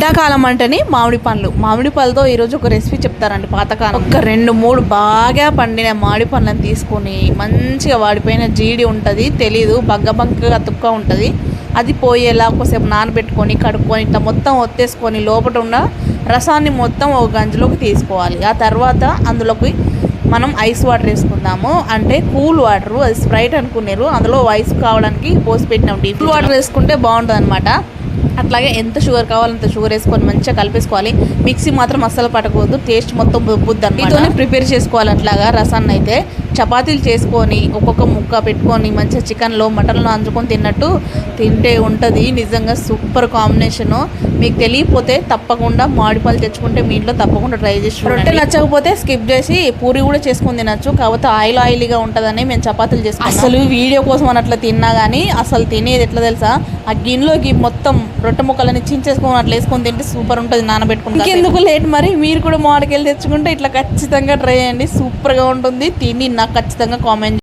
ఎండాకాలం అంటేనే మామిడి పండ్లు. మామిడి పళ్ళతో ఈరోజు ఒక రెసిపీ చెప్తారండి పాతకాలం. ఒక రెండు మూడు బాగా పండిన మామిడి పండ్లను తీసుకొని మంచిగా వాడిపోయిన జీడి ఉంటుంది తెలీదు బగ్గ బగ్గగా తుక్క ఉంటుంది. అది పోయేలా ఒకసేపు నానబెట్టుకొని కడుక్కొని ఇట్లా మొత్తం ఒత్తేసుకొని లోపల ఉన్న రసాన్ని మొత్తం ఒక గంజిలోకి తీసుకోవాలి. ఆ తర్వాత అందులోకి మనం ఐస్ వాటర్ వేసుకుందాము. అంటే కూల్ వాటర్ అది స్ప్రైట్ అనుకున్నారు అందులో ఐస్ కావడానికి పోసి పెట్టినాం డీ కూల్ వాటర్ వేసుకుంటే బాగుంటుంది అనమాట అట్లాగే ఎంత షుగర్ కావాలంత షుగర్ వేసుకొని మంచిగా కలిపేసుకోవాలి. మిక్సీ మాత్రం అస్సలు పట్టకూడదు. టేస్ట్ మొత్తం బుద్ధి అనమాట ప్రిపేర్ చేసుకోవాలి అట్లాగా రసాన్ని అయితే చపాతీలు చేసుకొని ఒక్కొక్క ముక్క పెట్టుకొని మంచిగా చికెన్లో మటన్లో అంచుకొని తిన్నట్టు తింటే ఉంటుంది. నిజంగా సూపర్ కాంబినేషను. మీకు తెలియకపోతే తప్పకుండా మామిడిపాలు తెచ్చుకుంటే మీ ఇంట్లో తప్పకుండా ట్రై చేసి రొట్టె నచ్చకపోతే స్కిప్ చేసి పూరి కూడా చేసుకొని తినచ్చు. కాకపోతే ఆయిల్ ఆయిలీగా ఉంటుందని మేము చపాతీలు చేసుకుంటాం. అసలు వీడియో కోసం అని అట్లా తిన్నా కానీ అసలు తినేది ఎట్లా తెలుసా? ఆ గిన్నెలోకి మొత్తం రొట్టె ముక్కలని చించేసుకొని అట్లా వేసుకొని తింటే సూపర్ ఉంటుంది నానబెట్టుకుంటే ఎందుకు లేట్ మరి? మీరు కూడా మామిడికాయలు తెచ్చుకుంటే ఇట్లా ఖచ్చితంగా ట్రై చేయండి. సూపర్గా ఉంటుంది. తిని నాకు ఖచ్చితంగా కామెంట్